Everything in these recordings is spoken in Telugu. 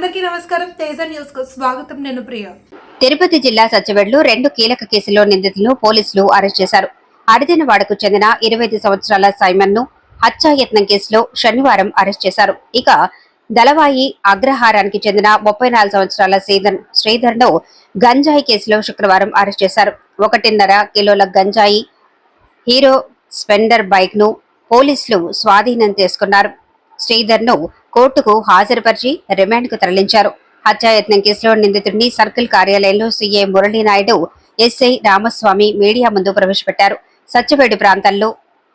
అందరికీ నమస్కారం. తేజ న్యూస్కు స్వాగతం. నేను ప్రియ. తిరుపతి జిల్లా సత్యవేడులో రెండు కీలక కేసుల్లో నిందితులను పోలీసులు అరెస్ట్ చేశారు. అడిదినవాడకు చెందిన ఇరవై ఐదు సంవత్సరాల సైమన్ను హత్యాయత్నం కేసులో శనివారం అరెస్ట్ చేశారు. ఇక దళవాయి అగ్రహారానికి చెందిన ముప్పై నాలుగు సంవత్సరాల శ్రీధర్ శ్రీధర్ను గంజాయి కేసులో శుక్రవారం అరెస్ట్ చేశారు. ఒకటిన్నర కిలోల గంజాయి హీరో స్పెండర్ బైక్ను పోలీసులు స్వాధీనం చేసుకున్నారు. శ్రీధర్ను కోర్టుకు హాజరుపరిచి రిమాండ్కు తరలించారు. హత్యాయత్నం కేసులో నిందితుడిని సర్కిల్ కార్యాలయంలో C A Murali Naidu S I Ramaswamy media ముందు ప్రవేశపెట్టారు. సత్యవేడి ప్రాంతాల్లో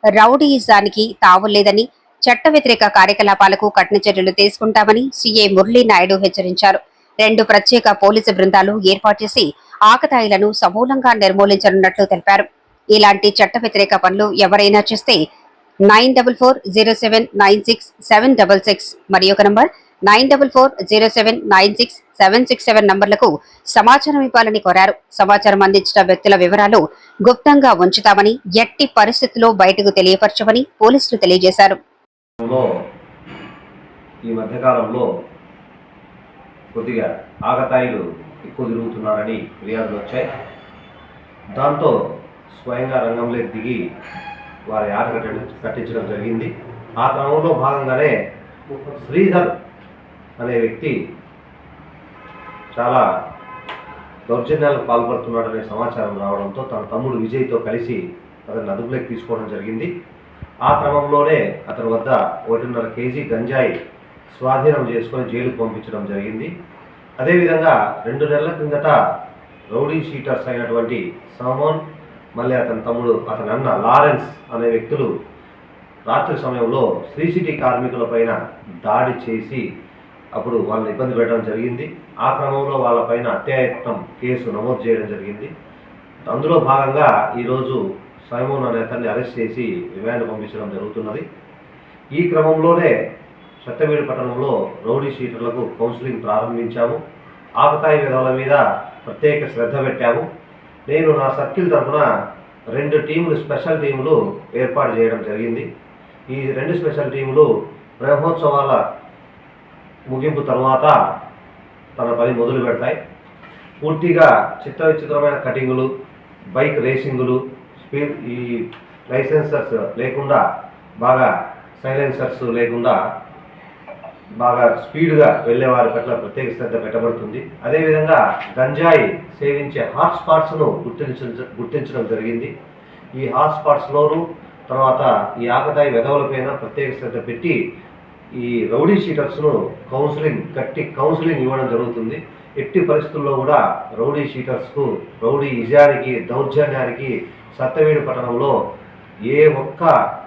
రౌడీయిజానికి తావులేదని చట్ట వ్యతిరేక కార్యకలాపాలకు కఠిన చర్యలు తీసుకుంటామని సీఏ మురళీనాయుడు హెచ్చరించారు. రెండు ప్రత్యేక పోలీసు బృందాలు ఏర్పాటు చేసి ఆకతాయిలను సమూలంగా నిర్మూలించనున్నట్లు తెలిపారు. ఇలాంటి చట్ట వ్యతిరేక పనులు ఎవరైనా చేస్తే nine double four zero seven nine six seven double six మరి ఒక number nine double four zero seven nine six seven six seven నంబర్లకు సమాచారం ఇవ్వాలని కోరారు. సమాచారం అందించిన వ్యక్తుల వివరాలు గుప్తంగా ఉంచుతామని ఎట్టి పరిస్థితుల్లో బయటకు తెలియపరచమని పోలీసులు తెలియజేశారు. ఈ మధ్యకాలంలో కొద్దిగా ఆగతాయిలు ఎక్కువ తిరుగుతున్నారని ఫిర్యాదులు వచ్చాయి. దాంతో స్వయంగా రంగంలోకి దిగి వారి ఆట కట్టడం కట్టించడం జరిగింది. ఆ క్రమంలో భాగంగానే శ్రీధర్ అనే వ్యక్తి చాలా దౌర్జన్యాలకు పాల్పడుతున్నాడనే సమాచారం రావడంతో తన తమ్ముడు విజయ్తో కలిసి అతన్ని అదుపులోకి తీసుకోవడం జరిగింది. ఆ క్రమంలోనే అతని వద్ద ఒకటిన్నర కేజీ గంజాయి స్వాధీనం చేసుకొని జైలుకు పంపించడం జరిగింది. అదేవిధంగా రెండు నెలల కిందట రౌడీ షీటర్స్ అయినటువంటి సమోన్ మళ్ళీ అతని తమ్ముడు అతని అన్న లారెన్స్ అనే వ్యక్తులు రాత్రి సమయంలో శ్రీ సిటీ కార్మికులపైన దాడి చేసి అప్పుడు వాళ్ళని ఇబ్బంది పెట్టడం జరిగింది. ఆ క్రమంలో వాళ్ళపైన అత్యాయత్నం కేసు నమోదు చేయడం జరిగింది. అందులో భాగంగా ఈరోజు సైమోన్ అనే అతన్ని అరెస్ట్ చేసి రిమాండ్ పంపించడం జరుగుతున్నది. ఈ క్రమంలోనే సత్యవేడు పట్టణంలో రౌడీ షీటర్లకు కౌన్సిలింగ్ ప్రారంభించాము. ఆకతాయి విధాల మీద ప్రత్యేక శ్రద్ధ పెట్టాము. నేను నా సర్కిల్ తరఫున రెండు టీములు స్పెషల్ టీములు ఏర్పాటు చేయడం జరిగింది. ఈ రెండు స్పెషల్ టీములు బ్రహ్మోత్సవాల ముగింపు తర్వాత తన పని మొదలు పెడతాయి. పూర్తిగా చిత్ర విచిత్రమైన కటింగులు బైక్ రేసింగులు స్పీడ్ ఈ లైసెన్సర్స్ లేకుండా బాగా సైలెన్సర్స్ లేకుండా బాగా స్పీడ్గా వెళ్ళే వారి పట్ల ప్రత్యేక శ్రద్ధ పెట్టబడుతుంది. అదేవిధంగా గంజాయి సేవించే హాట్ స్పాట్స్ను గుర్తించ గుర్తించడం జరిగింది. ఈ హాట్ స్పాట్స్లోను తర్వాత ఈ ఆకతాయి వెధవులపైన ప్రత్యేక శ్రద్ధ పెట్టి ఈ రౌడీ షీటర్స్ను కౌన్సిలింగ్ గట్టి కౌన్సిలింగ్ ఇవ్వడం జరుగుతుంది. ఎట్టి పరిస్థితుల్లో కూడా రౌడీ షీటర్స్కు రౌడీ ఇజానికి దౌర్జన్యానికి సత్తవేడు పట్టణంలో ఏ ఒక్క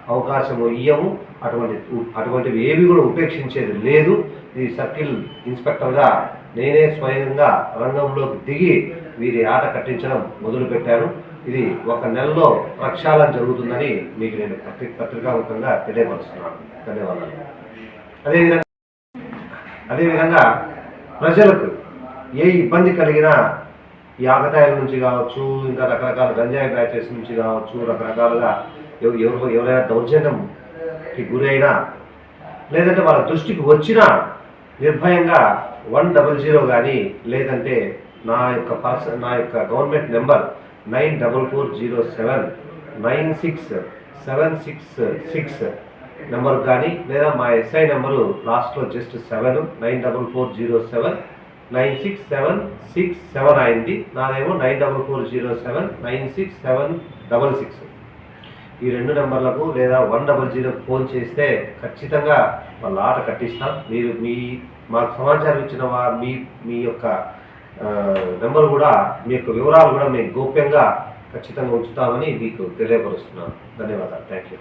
అవకాశము ఇయ్యము. అటువంటి అటువంటివి ఏవి కూడా ఉపేక్షించేది లేదు. ఈ సర్కిల్ ఇన్స్పెక్టర్గా నేనే స్వయంగా రంగంలోకి దిగి వీరి ఆట కట్టించడం మొదలుపెట్టాను. ఇది ఒక నెలలో ప్రక్షాళన జరుగుతుందని మీకు నేను పత్రి పత్రికాముఖంగా తెలియపరుస్తున్నాను. ధన్యవాదాలు. అదేవిధంగా అదేవిధంగా ప్రజలకు ఏ ఇబ్బంది కలిగినా ఈ ఆకతాయిల నుంచి కావచ్చు ఇంకా రకరకాల గంజాయి బ్యాచెస్ నుంచి కావచ్చు రకరకాలుగా ఎవరు ఎవరైనా దౌర్జన్యంకి గురైనా లేదంటే వాళ్ళ దృష్టికి వచ్చినా నిర్భయంగా వన్ డబల్ జీరో కానీ లేదంటే నా యొక్క పర్స నా యొక్క government number nine double four zero seven nine six seven six six number కానీ లేదా మా ఎస్ఐ నెంబరు లాస్ట్లో just seven nine double four zero seven nine six seven six seven అయింది. నాదేమో nine double four zero seven nine six seven double six. ఈ రెండు నెంబర్లకు లేదా వన్ డబల్ జీరోకు ఫోన్ చేస్తే ఖచ్చితంగా వాళ్ళ ఆట కట్టిస్తాం. మీరు మీ మాకు సమాచారం ఇచ్చిన వా మీ మీ యొక్క నెంబర్ కూడా మీ యొక్క వివరాలు కూడా మేము గోప్యంగా ఖచ్చితంగా ఉంచుతామని మీకు తెలియపరుస్తున్నాను ధన్యవాదాలు. Thank you.